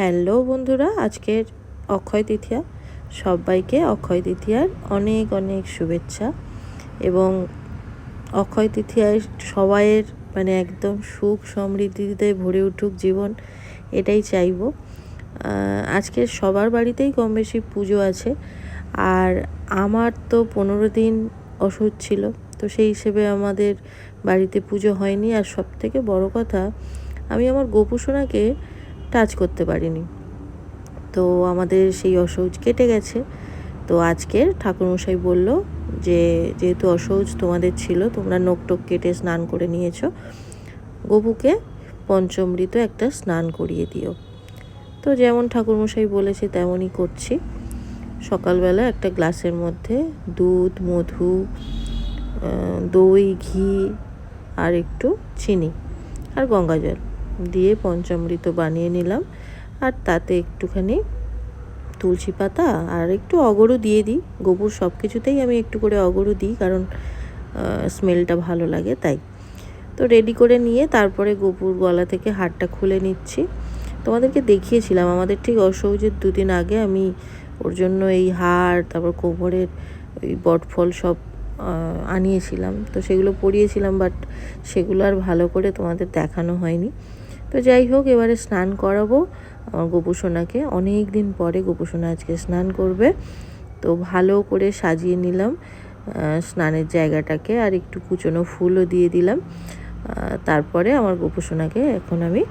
Hello বন্ধুরা, আজকের অক্ষয় তৃতীয়া সবাইকে অক্ষয় তৃতীয়ার অনেক অনেক শুভেচ্ছা এবং অক্ষয় তৃতীয়ায় সবাইয়ের মানে একদম সুখ সমৃদ্ধিতে ভরে উঠুক জীবন, এটাই চাইব। আজকে সবার বাড়িতেই কম বেশি পুজো আছে আর আমার তো পনেরো দিন ওষুধ ছিল, তো সেই হিসেবে আমাদের বাড়িতে পুজো হয়নি। আর সব থেকে বড় কথা, আমি আমার গোপুসোনাকে টাচ করতে পারিনি। তো আমাদের সেই অসৌচ কেটে গেছে। তো আজকের ঠাকুরমশাই বলল যে, যেহেতু অসৌচ তোমাদের ছিল, তোমরা নোক টোক কেটে স্নান করে নিয়েছো গবুকে পঞ্চমৃত একটা স্নান করিয়ে দিও। তো যেমন ঠাকুরমশাই বলেছে, তেমনই করছি। সকালবেলা একটা গ্লাসের মধ্যে দুধ, মধু দই, ঘি আর একটু চিনি আর গঙ্গা জল দিয়ে পঞ্চামৃত বানিয়ে নিলাম। আর তাতে একটুখানি তুলসী পাতা আর একটু অগরু দিয়ে দিই। গোবর সব কিছুতেই আমি একটু করে অগরু দিই কারণ স্মেলটা ভালো লাগে তাই। তো রেডি করে নিয়ে তারপরে গোপুর গলা থেকে হাড়টা খুলে নিচ্ছি। তোমাদেরকে দেখিয়েছিলাম, আমাদের ঠিক অসৌজের দুদিন আগে আমি ওর জন্য এই হাড়, তারপর কোমরের ওই বটফল সব আনিয়েছিলাম। তো সেগুলো পরিয়েছিলাম, বাট সেগুলো আর ভালো করে তোমাদের দেখানো হয়নি। তো যাই হোক, এবারে স্নান করাবো। আমার গোপুসোনাকে অনেক দিন পরে গোপুসোনা আজকে স্নান করবে। তো ভালো করে সাজিয়ে নিলাম স্নানের জায়গাটাকে আর একটু কুচনো ফুলও দিয়ে দিলাম। তারপরে আমার গোপুসোনাকে এখন আমি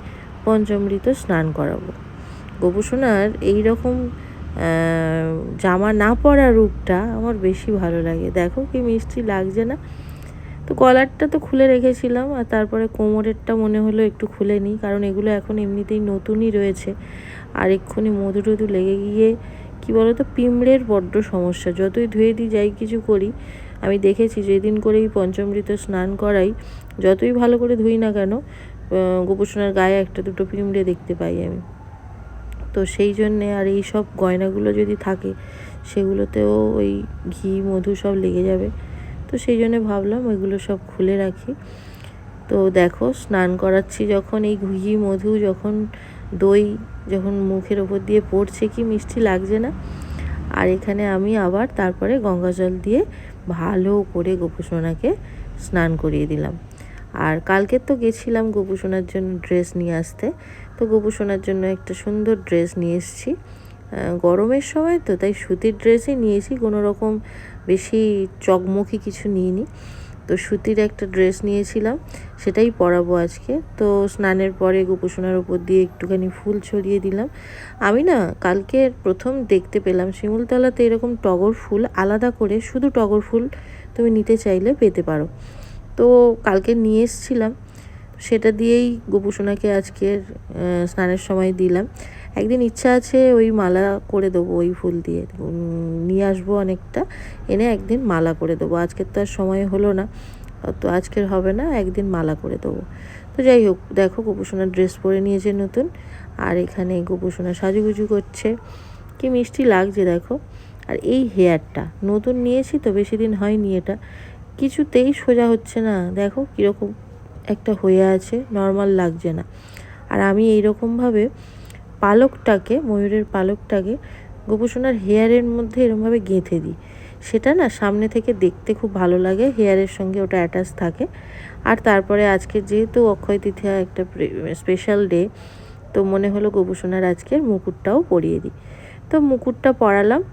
পঞ্চমৃত স্নান করাবো। গোপুসোনার এই রকম জামা না পরা রূপটা আমার বেশি ভালো লাগে। দেখো কি মিষ্টি লাগছে না। তো কলারটা তো খুলে রেখেছিলাম আর তারপরে কোমরেরটা মনে হলো একটু খুলে নিই, কারণ এগুলো এখন এমনিতেই নতুনই রয়েছে। আর এক্ষুনি মধু টধু লেগে গিয়ে, কি বলতো, পিঁমড়ের বড্ড সমস্যা। যতই ধুয়ে দিই, যাই কিছু করি, আমি দেখেছি যেদিন করেই পঞ্চমৃত স্নান করাই, যতই ভালো করে ধুই না কেন গোপোষণার গায়ে একটা দুটো পিঁমড়ে দেখতে পাই আমি। তো সেই জন্যে আর এই সব গয়নাগুলো যদি থাকে, সেগুলোতেও ওই ঘি, মধু সব লেগে যাবে। তো সেই জন্য ভাবলাম ওইগুলো সব খুলে রাখি। তো দেখো, স্নান করাচ্ছি যখন, এই ঘি মধু, যখন দই, যখন মুখের ওপর দিয়ে পড়ছে কি মিষ্টি লাগছে না। আর এখানে আমি আবার তারপরে গঙ্গা জল দিয়ে ভালো করে গোপুসোনাকে স্নান করিয়ে দিলাম। আর কালকে তো গেছিলাম গোপুসোনার জন্য ড্রেস নিয়ে আসতে। তো গোপুসোনার জন্য একটা সুন্দর ড্রেস নিয়ে এসেছি। গরমের সময় তো, তাই সুতির ড্রেসই নিয়েছি কোনো রকম বেশি চকমকি কিছু নিইনি। তো সুতির একটা ড্রেস নিয়েছিলাম, সেটাই পরাবো আজকে। তো স্নানের পরে গোপোষণার উপর দিয়ে একটুখানি ফুল ছড়িয়ে দিলাম। আমি না কালকে প্রথম দেখতে পেলাম, শিমুলতলাতে এরকম টগর ফুল আলাদা করে শুধু টগর ফুল তুমি নিতে চাইলে পেতে পারো। তো কালকে নিয়ে এসছিলাম, সেটা দিয়েই গোপুসোনাকে আজকের স্নানের সময় দিলাম। একদিন ইচ্ছা আছে ওই মালা করে দেবো, ওই ফুল দিয়ে। নিয়ে আসব অনেকটা। এনে একদিন মালা করে দেবো। আজকের তো আর সময় হলো না। তো আজকের হবে না, একদিন মালা করে দেবো। তো যাই হোক, দেখো গোপুসোনা ড্রেস পরে নিয়েছে নতুন। আর এখানে গোপুসোনা সাজুগুজু করছে। কি মিষ্টি লাগছে দেখো। আর এই হেয়ারটা নতুন নিয়েছি তো বেশি দিন হয়নি এটা। কিছুতেই সোজা হচ্ছে না। দেখো কীরকম একটা হয়ে আছে, নর্মাল লাগছে না। আর আমি এইরকমভাবে পালকটাকে, ময়ূরের পালকটাকে গোপুসোনার হেয়ারের মধ্যে এরমভাবে গেঁথে দিই। সেটা না সামনে থেকে দেখতে খুব ভালো লাগে, হেয়ারের সঙ্গে ওটা অ্যাটাচ থাকে। আর তারপরে আজকে যেহেতু অক্ষয় তৃতীয়া একটা স্পেশাল ডে তো মনে হলো গোপুসোনার আজকের মুকুটটাও পরিয়ে দিই। তো মুকুটটা পরালাম।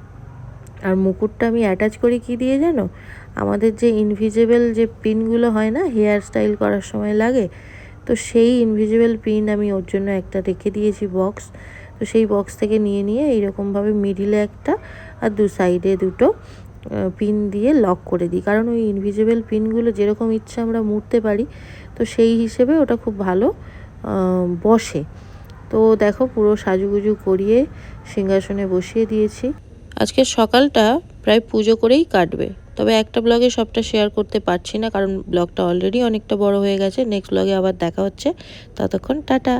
আর মুকুটটা আমি অ্যাটাচ করি কি দিয়ে জানো? আমাদের যে ইনভিজিবল যে পিনগুলো হয় না, হেয়ার স্টাইল করার সময় লাগে তো সেই ইনভিজিবল পিন আমি ওর জন্য একটা রেখে দিয়েছি বক্স তো সেই বক্স থেকে নিয়ে নিয়ে এইরকমভাবে মিডিলে একটা আর দু সাইডে দুটো পিন দিয়ে লক করে দিই। কারণ ওই ইনভিজিবল পিনগুলো যেরকম ইচ্ছা আমরা মুড়তে পারি, তো সেই হিসেবে ওটা খুব ভালো বসে। তো দেখো পুরো সাজুগুজু করিয়ে সিংহাসনে বসিয়ে দিয়েছি। আজকে সকালটা প্রায় পুজো করেই কাটবে। তবে একটা ব্লগে সবটা শেয়ার করতে পারছি না, কারণ ব্লগটা অলরেডি অনেকটা বড় হয়ে গেছে। নেক্সট ব্লগে আবার দেখা হচ্ছে। ততক্ষণ টাটা।